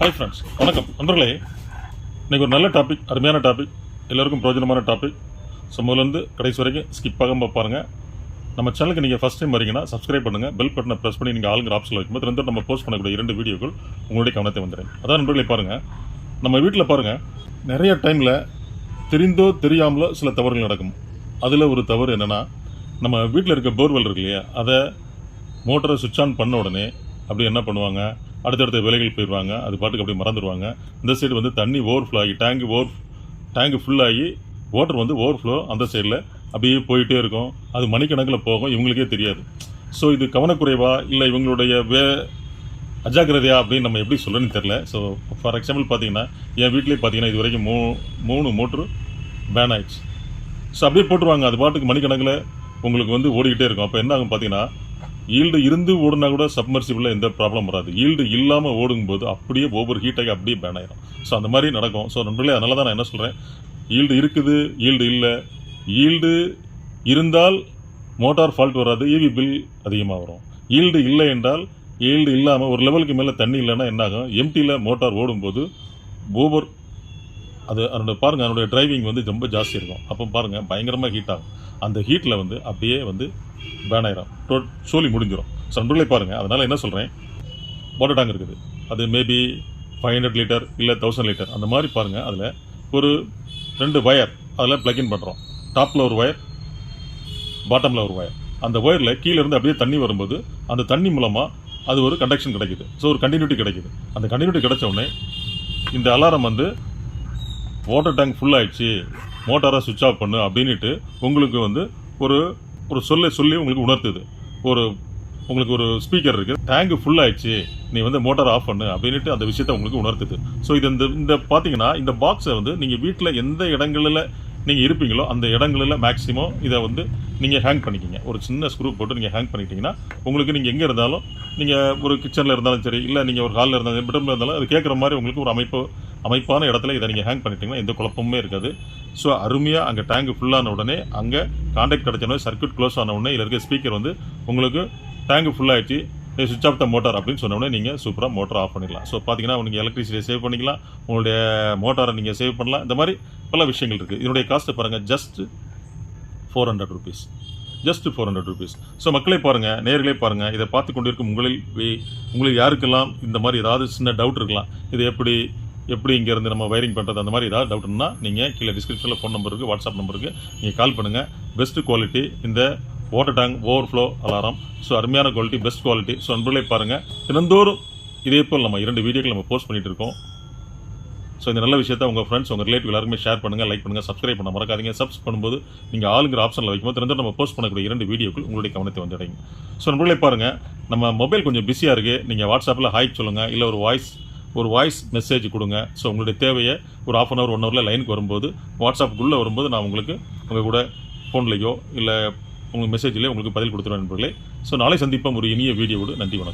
Hi friends வணக்கம். நண்பர்களே இன்றைக்கி ஒரு நல்ல டாபிக் அருமையான டாபிக் எல்லோருக்கும் பிரயோஜனமான டாபிக் ஸோ முதல்லேருந்து கடைசி வரைக்கும் ஸ்கிப் ஆகாமல் பாருங்கள் நம்ம சேனலுக்கு நீங்கள் ஃபஸ்ட் டைம் வரீங்கன்னா சப்ஸ்கிரைப் பண்ணுங்கள் பெல் பட்டனை ப்ரெஸ் பண்ணி நீங்கள் ஆளுங்கிற ஆப்ஷனில் வைக்கும்போது ரெண்டு நம்ம போஸ்ட் பண்ணக்கூடிய இரண்டு வீடியோக்கள் உங்களுடைய கவனத்தை வந்துடுறேன் அதான் நண்பர்களே பாருங்கள் நம்ம வீட்டில் பாருங்கள் நிறைய டைமில் தெரிந்தோ தெரியாமலோ சில தவறுகள் நடக்கும். அதில் ஒரு தவறு என்னென்னா நம்ம வீட்டில் இருக்க போர்வெல் இருக்கு இல்லையா? அதை மோட்டரை சுவிட்ச் ஆன் பண்ண உடனே அப்படி என்ன பண்ணுவாங்க? அடுத்தடுத்த வேலைகள் போயிடுவாங்க அது பாட்டுக்கு அப்படியே மறந்துடுவாங்க. இந்த சைடு வந்து தண்ணி ஓவர்ஃப்ளோ ஆகி டேங்கு ஓவர் டேங்கு ஃபுல்லாகி வாட்டர் வந்து ஓவர்ஃப்ளோ அந்த சைடில் அப்படியே போயிட்டே இருக்கும். அது மணிக்கணக்கில் போகும். இவங்களுக்கே தெரியாது. ஸோ இது கவனக்குறைவா? இல்லை இவங்களுடைய வே அஜாக்கிரதையா அப்படின்னு நம்ம எப்படி சொல்கிறேன்னு தெரில ஸோ ஃபார் எக்ஸாம்பிள் பார்த்தீங்கன்னா என் வீட்டிலே பார்த்தீங்கன்னா இது வரைக்கும் மூ மூணு மோட்ரு பேன் ஆயிடுச்சு. ஸோ அப்படியே போட்டுருவாங்க. அது பாட்டுக்கு மணிக்கணக்கில் உங்களுக்கு வந்து ஓடிக்கிட்டே இருக்கும். அப்போ என்ன ஆகும் பார்த்தீங்கன்னா ஈல்டு இருந்து ஓடுனா கூட சப்மர்சிபிளில் எந்த ப்ராப்ளம் வராது. ஈல்டு இல்லாமல் ஓடும்போது அப்படியே ஒவ்வொரு ஹீட்டாகி அப்படியே பேன் ஆயிரும். ஸோ அந்த மாதிரி நடக்கும். ஸோ நண்பர்களே அதனால தான் நான் என்ன சொல்கிறேன் ஈல்டு இருக்குது ஈல்டு இல்லை. ஈல்டு இருந்தால் மோட்டார் ஃபால்ட் வராது ஈவி பில் அதிகமாக வரும். ஈல்டு இல்லை என்றால் ஈல்டு இல்லாமல் ஒரு லெவலுக்கு மேலே தண்ணி இல்லைன்னா என்ன ஆகும்? எம்டியில் மோட்டார் ஓடும்போது ஓவர் அது அதனுடைய பாருங்கள் அதனுடைய டிரைவிங் வந்து ரொம்ப ஜாஸ்தி இருக்கும். அப்போ பாருங்கள் பயங்கரமாக ஹீட் ஆகும். அந்த ஹீட்டில் வந்து அப்படியே வந்து பேன் ஆயிரும். டோ சோலி முடிஞ்சிடும் ஸோ பாருங்கள் அதனால் என்ன சொல்கிறேன் வாட்டர் டேங்க் இருக்குது. அது மேபி ஃபைவ் ஹண்ட்ரட் லிட்டர் இல்லை தௌசண்ட் லிட்டர் அந்த மாதிரி பாருங்கள் அதில் ஒரு ரெண்டு ஒயர் அதில் பிளக்இன் பண்ணுறோம் டாப்பில் ஒரு ஒயர் பாட்டமில் ஒரு ஒயர் அந்த ஒயரில் கீழேருந்து அப்படியே தண்ணி வரும்போது அந்த தண்ணி மூலமாக அது ஒரு கண்டக்ஷன் கிடைக்குது. ஸோ ஒரு கண்டினியூட்டி கிடைக்குது. அந்த கண்டினியூட்டி கிடைச்ச உடனே இந்த அலாரம் வந்து வாட்டர் டேங்க் ஃபுல் ஆயிடுச்சு. மோட்டாரை சுவிட்ச் ஆஃப் பண்ணு அப்படின்ட்டு உங்களுக்கு வந்து ஒரு ஒரு சொல்லை சொல்லி உங்களுக்கு உணர்த்துது. ஒரு உங்களுக்கு ஒரு ஸ்பீக்கர் இருக்குது டேங்க் ஃபுல் ஆயிடுச்சு. நீ வந்து மோட்டார் ஆஃப் பண்ணு அப்படின்ட்டு அந்த விஷயத்தை உங்களுக்கு உணர்த்துது. ஸோ இது இந்த இந்த பார்த்தீங்கன்னா இந்த பாக்ஸை வந்து நீங்கள் வீட்டில் எந்த இடங்களில் நீங்கள் இருப்பீங்களோ அந்த இடங்களில் மேக்ஸிமம் இதை வந்து நீங்கள் ஹேங் பண்ணிக்கிங்க. ஒரு சின்ன ஸ்க்ரூ போட்டு நீங்கள் ஹேங் பண்ணிட்டீங்கன்னா உங்களுக்கு நீங்கள் எங்கே இருந்தாலும் நீங்கள் ஒரு கிச்சனில் இருந்தாலும் சரி இல்லை நீங்கள் ஒரு ஹாலில் இருந்தாலும் பெட்ரூமில் இருந்தாலும் அது கேட்குற மாதிரி உங்களுக்கு ஒரு அமைப்பு அமைப்பான இடத்துல இதை நீங்கள் ஹேங் பண்ணிட்டீங்கன்னா எந்த குழப்பமுமே இருக்காது. ஸோ அருமையாக அங்கே டேங்க் ஃபுல்லான உடனே அங்கே காண்டாக்ட் கிடைச்ச உடனே சர்க்யூட் க்ளோஸ் ஆன உடனே இதில் இருக்க ஸ்பீக்கர் வந்து உங்களுக்கு டேங்க் ஃபுல்லாகிடுச்சு சுவிச் ஆஃப் த மோட்டார் அப்படின்னு சொன்ன உடனே நீங்கள் சூப்பராக மோட்டர் ஆஃப் பண்ணிடலாம். ஸோ பார்த்தீங்கன்னா நீங்கள் எலக்ட்ரிசிட்டியை சேவ் பண்ணிக்கலாம். உங்களுடைய மோட்டாரை நீங்கள் சேவ் பண்ணலாம். இந்த மாதிரி பல விஷயங்கள் இருக்குது இதனுடைய காஸ்ட்டு பாருங்கள் just four hundred rupees just four hundred rupees so மக்களே பாருங்கள் நேர்களே பாருங்கள் இதை பார்த்து கொண்டிருக்கும் உங்களில் வே- உங்களுக்கு யாருக்கெல்லாம் இந்த மாதிரி ஏதாவது சின்ன டவுட் இருக்கலாம். இது எப்படி எப்படி இங்கேருந்து நம்ம வயரிங் பண்ணுறது அந்த மாதிரி ஏதாவது டவுட்னா நீங்கள் கீழே டிஸ்கிரிப்ஷனில் ஃபோன் நம்பர் இருக்குது வாட்ஸ்அப் நம்பருக்கு நீங்கள் கால் பண்ணுங்கள் பெஸ்ட்டு குவாலிட்டி இந்த water tank overflow alarm so அருமையான குவாலிட்டி பெஸ்ட் குவாலிட்டி ஸோ நண்பர்களே பாருங்கள் தினந்தோறும் இதே போல் நம்ம இரண்டு வீடியோக்கள் நம்ம போஸ்ட் பண்ணிட்டு இருக்கோம். ஸோ இந்த நல்ல விஷயத்தை உங்கள் ஃப்ரெண்ட்ஸ் உங்கள் ரிலேட்டிவ் எல்லாருமே ஷேர் பண்ணுங்கள் லைக் பண்ணுங்கள் சப்ஸ்கிரைப் பண்ண மறக்காதீங்க. சப்ஸ் பண்ணும்போது நீங்கள் ஆளுங்கிற ஆப்ஷனில் வைக்கும்போது திறந்து நம்ம போஸ்ட் பண்ணக்கூடிய இரண்டு வீடியோக்கள் உங்களுடைய கவனத்தை வந்து அடையும் ஸோ நம்மளே பாருங்கள் நம்ம மொபைல் கொஞ்சம் பிஸியாக இருக்குது நீங்கள் வாட்ஸ்அப்பில் ஹாய் சொல்லுங்கள் இல்லை ஒரு வாய்ஸ் ஒரு வாய்ஸ் மெசேஜ் கொடுங்க. ஸோ உங்களுடைய தேவையை ஒரு ஆஃப் அன் ஹவர் ஒன் ஹவரில் லைனுக்கு வரும்போது வாட்ஸ்அப்புக்குள்ளே வரும்போது நான் உங்களுக்கு உங்கள் கூட ஃபோன்லேயோ இல்லை உங்களுக்கு மெசேஜ்லேயோ உங்களுக்கு பதில் கொடுத்துருவேன் நண்பர்களே. ஸோ நாளை சந்திப்போம் ஒரு இனிய வீடியோவோடு நன்றி வணக்கம்.